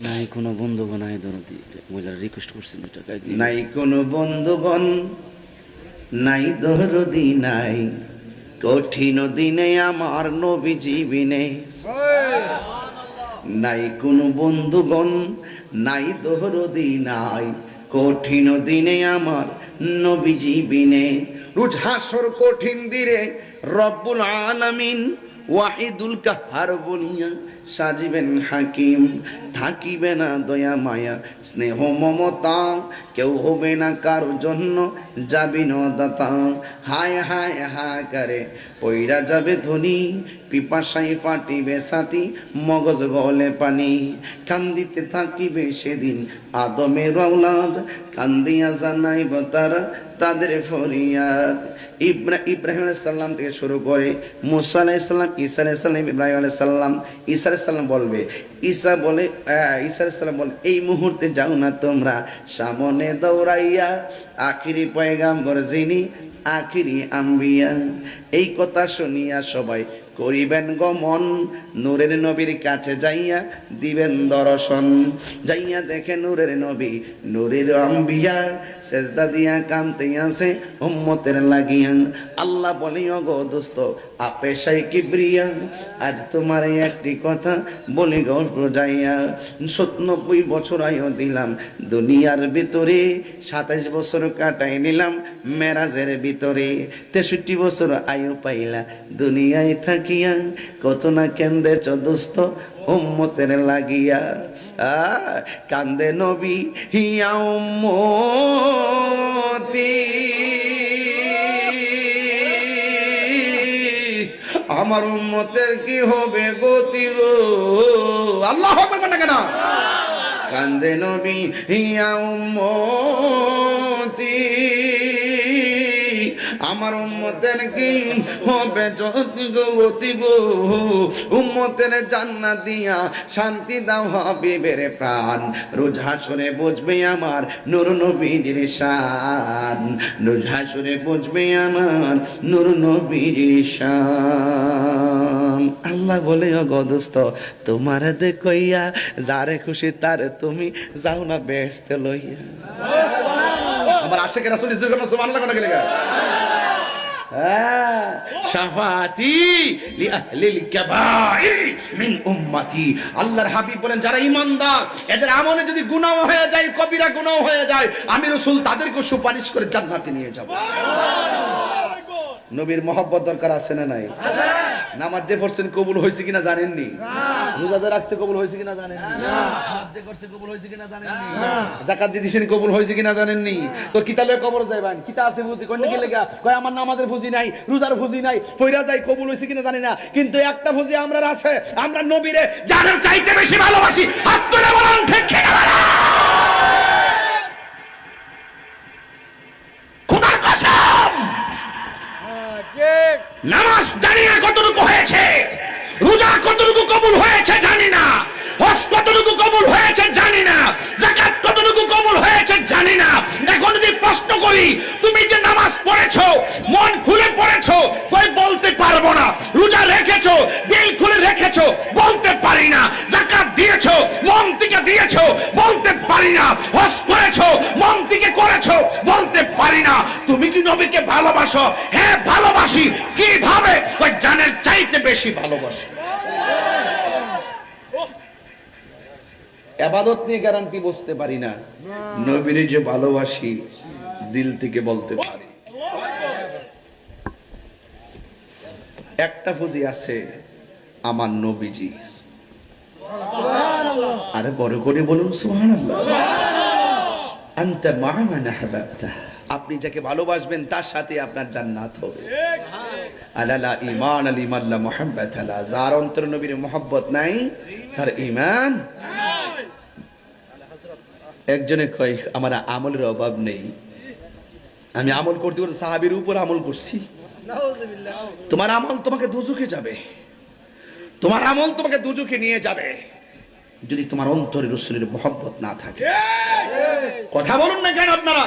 নাই কোনো বন্ধুগণ, আয় দরদি মহিলারা রিকোয়েস্ট করছেন এটা নাই কোনো বন্ধুগণ, নাই দরদি নাই। কঠিন দিনে আমার নবী জীবিনে নাই কোনো বন্ধুগণ, নাই দরদি নাই। কঠিন দিনে আমার নবী জীবিনে রোজ হাসর কঠিন দিনে রব্বুল আলামিন ওয়াহিদুল কাহার বলিয়া সাজিবেন হাকিম। থাকিবে না দয়া মায়া, স্নেহ মমতা। কেউ হবে না কারও জন্য যাবি দাতা হায় হায় হায় করে, পইরা যাবে ধনী। পিপাসাই ফাটিবে সাথী, মগজ গলে পানি। কান্দিতে থাকিবে সেদিন আদমের রওলাদ কান্দিয়া জানাইব তারা তাদের ফরিয়াদ। ইব্রা, ইব্রাহিম আলাইসাল্লাম থেকে শুরু করে মুসা আলাইসাল্লাম ঈসা আলাইসাল্লাম ইব্রাহিম আলাইসাল্লাম ঈসা আলাইসাল্লাম বলবে। ঈসা বলে ঈসা আলাইসাল্লাম বলে, এই মুহূর্তে যাও না তোমরা। সামনে দৌড়াইয়া আখিরি পয়গাম্বর যিনি, আখিরি আম্বিয়া। এই কথা শুনিয়া সবাই করিবেন গমন, নূরের নবীর কাছে যাইয়া দিবেন দর্শন। যাইয়া দেখে নূরের নবী, নূরের আম্বিয়া, সেজদা দিয়া কান্তে আছে উম্মতের লাগিয়া। আল্লাহ বলি গো দোস্ত আপেশাই কিবরিয়া, আজ তোমার একটি কথা বলি গো যাইয়া সত্নব্বই বছর আয়ু দিলাম, দুনিয়ার ভিতরে সাতাইশ বছর কাটাই নিলাম, মেরাজের ভিতরে। তেষট্টি বছর আয়ু পাইলা, দুনিয়ায় থাকিয়া কত না কেন্দ্রে চদুস্ত উম্মতের লাগিয়া। কান্দে নবী হিয়া উম্মতি। আমার উম্মতের কি হবে গতি গো? আল্লাহ হবে না কেন? কান্দে নবী হিয়া উম্মতি। আমার উম্মতের কি হবে গতি গো উম্মতের জান্নাত দিয়া শান্তি দাও হাবিবের প্রাণ। রোজ হাসরে বুঝবে আমার নুর নবীর শান। রোজ হাসরে বুঝবে আমার নুর নবীর শান। আল্লাহ বলে, ও গদস্ত তোমার দেখইয়া যারে খুশি তার তুমি যাও না বেহেস্তে লইয়া। আমার আশেকের আসলে সুবহানাল্লাহ কোন গেলে শাফাতি লিআহলিল কাবাইর মিন উম্মতি আল্লাহর হাবিব বলেন যারা ঈমানদার এদের আমলে যদি গুনাহ হয়ে যায় কবিরা গুনাহ হয়ে যায় আমি রাসূল তাদেরকে সুপারিশ করে জান্নাতে নিয়ে যাব। নবীর মহব্বত দরকার আছে না নাই? নামাজ যে পড়ছেন কবুল হয়েছে কিনা জানেননি? রোজাদার রাখছে কবুল হয়েছে কিনা জানেননি? হজ যে করছে কবুল হয়েছে কিনা জানেননি? জাকাত যে কবুল হয়েছে কিনা জানেননি? তো কিতালে কবর যাইবান কিতা আছে বুঝি? কোন কি লেগা? কয় আমার নামাজের ফুজি নাই রোজার ফুজি নাই পয়রা যাই কবুল হয়েছে কিনা জানি না। কিন্তু একটা ফুজি আমরা আছে আমরা নবীরে জানার চাইতে বেশি ভালোবাসি হাত তুলে বলুন ঠিক ঠিক। নামাজ জানি না রোজা কতটুকু কবুল হয়েছে জানি না। হজ কতটুকু কবুল হয়েছে জানি না। জাকাত কতটুকু কবুল হয়েছে জানি না। এখন যদি প্রশ্ন করি, তুমি যে নামাজ পড়েছো, মন খুলে পড়েছো, কই বলতে পারব না। রোজা রেখেছো, দিল খুলে রেখেছো, বলতে পারি না। জাকাত দিয়েছ, মন থেকে দিয়েছ, বলতে পারি না। হজ করেছ, মন থেকে করেছ, বলতে পারি না। তুমি কি নবীকে ভালোবাসো? হ্যাঁ ভালোবাসি। কীভাবে? ওই জানের চাইতে বেশি ভালোবাসি। আবাদত নিয়ে গ্যারান্টি বসতে পারি না। নবীরে যে ভালোবাসি, দিল থেকে বলতে পারি। একটা পুঁজি আছে, আমার নবীজি। আরে বড় করে বলুন মা'a আপনি যাকে ভালোবাসবেন, তার সাথে আপনার জান্নাত হবে। আলালা ইমান আল ইমাল্লা মোহাম্মত আলা যার অন্তর নবীর মোহাব্বত নাই, তার ইমান একজনে কয় আমার আমলের অভাব নেই। আমি আমল করতে করতে সাহাবির উপর আমল করছি। তোমার আমল তোমাকে দুজুকে যাবে। তোমার আমল তোমাকে দুজুকে নিয়ে যাবে। যদি তোমার অন্তরে রসুলের মোহব্বত না থাকে। কথা বলুন না কেন আপনারা?